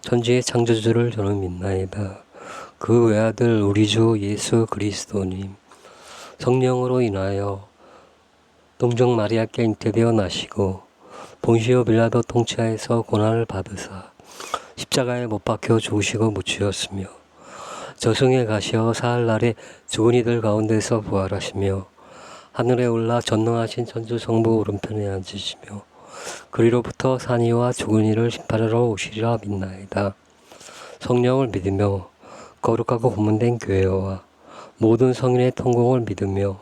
천지의 창조주를 저는 믿나이다. 그 외아들 우리 주 예수 그리스도님 성령으로 인하여 동정 마리아께 잉태되어 나시고 본시오 빌라도 통치하에서 고난을 받으사 십자가에 못 박혀 죽으시고 묻히었으며 저승에 가시어 사흘 날에 죽은 이들 가운데서 부활하시며 하늘에 올라 전능하신 천주 성부 오른편에 앉으시며 그리로부터 산이와 죽은 이를 심판하러 오시리라 믿나이다. 성령을 믿으며 거룩하고 고문된 교회와 모든 성인의 통공을 믿으며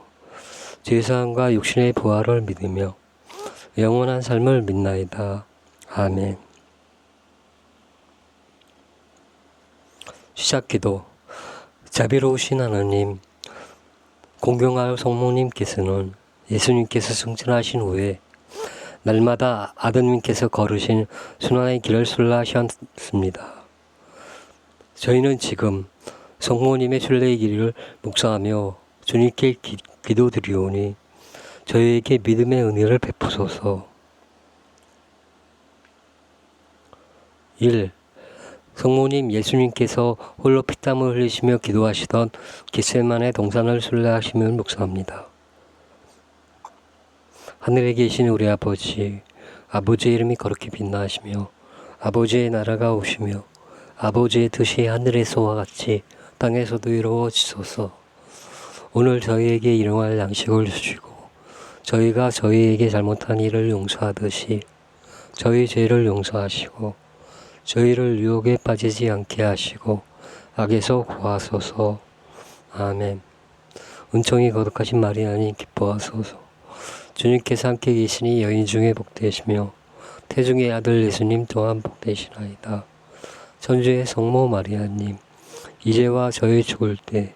죄사함과 육신의 부활을 믿으며 영원한 삶을 믿나이다. 아멘. 시작 기도 자비로우신 하나님 공경하여 성모님께서는 예수님께서 승천하신 후에 날마다 아드님께서 걸으신 순환의 길을 순례하셨습니다. 저희는 지금 성모님의 순례의 길을 묵상하며 주님께 기, 기도드리오니 저희에게 믿음의 은혜를 베푸소서. 1. 성모님 예수님께서 홀로 피땀을 흘리시며 기도하시던 기세만의 동산을 순례하시면 묵상합니다. 하늘에 계신 우리 아버지, 아버지의 이름이 거룩히 빛나시며 아버지의 나라가 오시며 아버지의 뜻이 하늘에서와 같이 땅에서도 이루어지소서. 오늘 저희에게 일용할 양식을 주시고 저희가 저희에게 잘못한 일을 용서하듯이 저희 죄를 용서하시고 저희를 유혹에 빠지지 않게 하시고 악에서 구하소서. 아멘. 은총이 거룩하신 마리아님 기뻐하소서. 주님께서 함께 계시니 여인 중에 복되시며 태중의 아들 예수님 또한 복되시나이다. 천주의 성모 마리아님 이제와 저희 죽을 때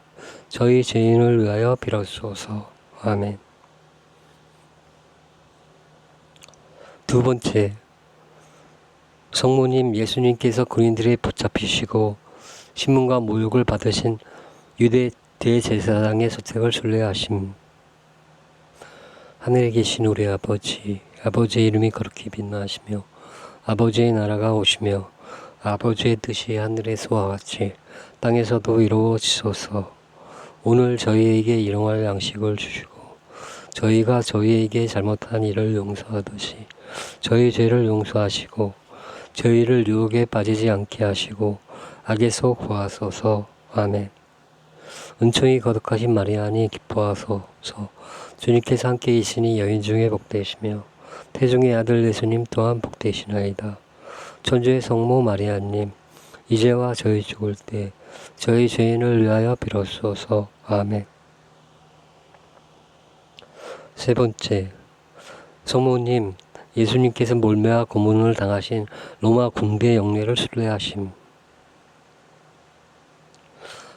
저희 죄인을 위하여 빌어주소서. 아멘. 두 번째 성모님 예수님께서 군인들에 붙잡히시고 신문과 모욕을 받으신 유대 대제사장의 소책을 순례하심. 하늘에 계신 우리 아버지, 아버지의 이름이 거룩히 빛나시며 아버지의 나라가 오시며 아버지의 뜻이 하늘에서와 같이 땅에서도 이루어지소서. 오늘 저희에게 일용할 양식을 주시고 저희가 저희에게 잘못한 일을 용서하듯이 저희 죄를 용서하시고 저희를 유혹에 빠지지 않게 하시고 악에서 구하소서. 아멘. 은총이 거룩하신 마리아니 기뻐하소서. 주님께서 함께 계시니 여인 중에 복되시며 태중의 아들 예수님 또한 복되시나이다. 천주의 성모 마리아님 이제와 저희 죽을 때 저희 죄인을 위하여 빌어주소서. 아멘. 세 번째 성모님 예수님께서 몰매와 고문을 당하신 로마 군대 영례를 순례하심.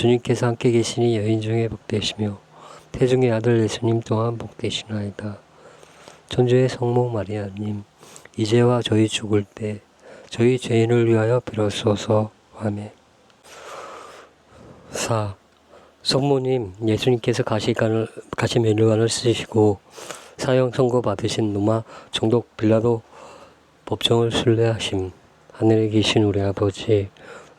주님께서 함께 계시니 여인 중에 복되시며 태중의 아들 예수님 또한 복되시나이다. 천주의 성모 마리아님 이제와 저희 죽을 때 저희 죄인을 위하여 빌어주소서. 아멘. 4. 성모님, 예수님께서 가시관을, 가시 면류관을 쓰시고 사형 선고 받으신 노마 총독 빌라도 법정을 순례하심. 하늘에 계신 우리 아버지,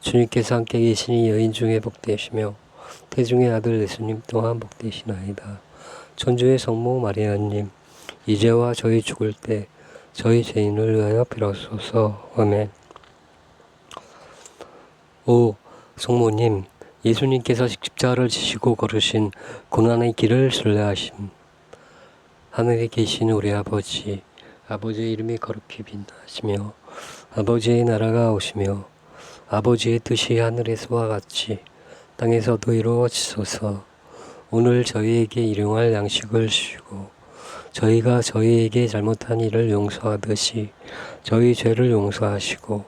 주님께서 함께 계시니 여인 중에 복되시며 태중의 아들 예수님 또한 복되시나이다. 천주의 성모 마리아님 이제와 저희 죽을 때 저희 죄인을 위하여 빌어소서. 아멘. 오 성모님 예수님께서 십자가를 지시고 걸으신 고난의 길을 순례하심. 하늘에 계신 우리 아버지, 아버지의 이름이 거룩히 빛나시며 아버지의 나라가 오시며 아버지의 뜻이 하늘에서와 같이 땅에서도 이루어지소서. 오늘 저희에게 일용할 양식을 주시고 저희가 저희에게 잘못한 일을 용서하듯이 저희 죄를 용서하시고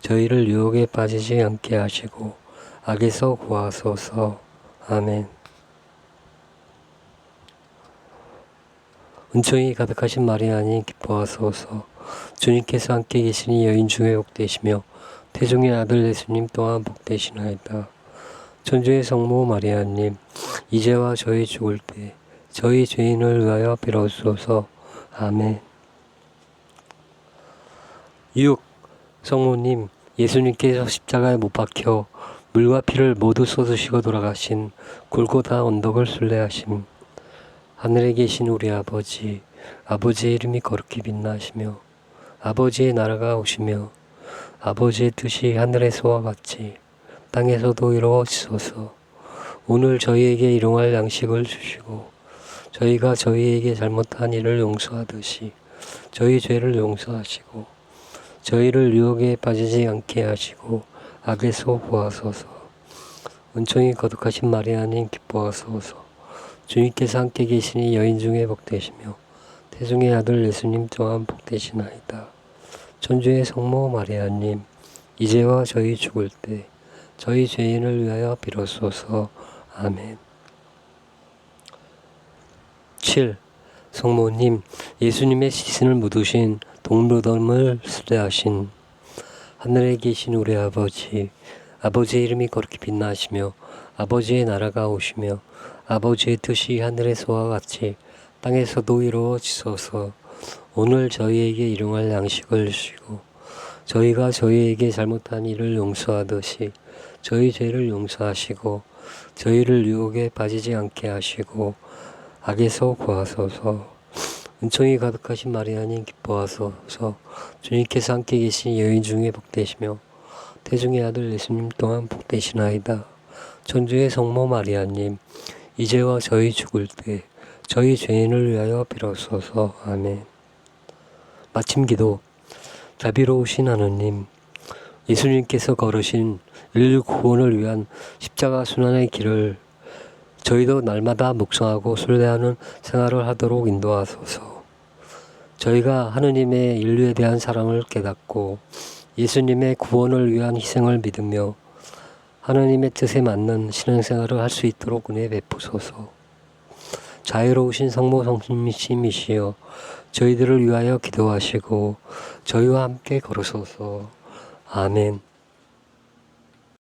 저희를 유혹에 빠지지 않게 하시고 악에서 구하소서. 아멘. 은총이 가득하신 마리아님 기뻐하소서. 주님께서 함께 계시니 여인 중에 복되시며 태중의 아들 예수님 또한 복되시나이다. 천주의 성모 마리아님 이제와 저희 죽을 때 저희 죄인을 위하여 빌어주소서. 아멘. 6. 성모님 예수님께서 십자가에 못 박혀 물과 피를 모두 쏟으시고 돌아가신 골고다 언덕을 순례하심. 하늘에 계신 우리 아버지, 아버지의 이름이 거룩히 빛나시며, 아버지의 나라가 오시며, 아버지의 뜻이 하늘에서와 같이 땅에서도 이루어지소서. 오늘 저희에게 일용할 양식을 주시고, 저희가 저희에게 잘못한 일을 용서하듯이 저희 죄를 용서하시고, 저희를 유혹에 빠지지 않게 하시고, 악에서 구하소서. 은총이 거룩하신 마리아님 기뻐하소서. 주님께서 함께 계시니 여인 중에 복되시며 태중의 아들 예수님 또한 복되시나이다. 천주의 성모 마리아님 이제와 저희 죽을 때 저희 죄인을 위하여 빌어소서. 아멘. 7. 성모님 예수님의 시신을 묻으신 동무덤을 수레하신 하늘에 계신 우리 아버지, 아버지의 이름이 거룩히 빛나시며 아버지의 나라가 오시며 아버지의 뜻이 하늘에서와 같이 땅에서도 이루어지소서. 오늘 저희에게 일용할 양식을 주시고 저희가 저희에게 잘못한 일을 용서하듯이 저희 죄를 용서하시고 저희를 유혹에 빠지지 않게 하시고 악에서 구하소서. 은총이 가득하신 마리아님 기뻐하소서 주님께서 함께 계신 여인 중에 복되시며 태중의 아들 예수님 또한 복되시나이다. 천주의 성모 마리아님 이제와 저희 죽을 때 저희 죄인을 위하여 빌어소서 아멘. 마침 기도 자비로우신 하느님 예수님께서 걸으신 인류 구원을 위한 십자가 순환의 길을 저희도 날마다 묵상하고 순례하는 생활을 하도록 인도하소서. 저희가 하느님의 인류에 대한 사랑을 깨닫고 예수님의 구원을 위한 희생을 믿으며 하느님의 뜻에 맞는 신앙생활을 할 수 있도록 은혜 베푸소서. 자유로우신 성모 성심이시여 저희들을 위하여 기도하시고 저희와 함께 걸으소서. 아멘.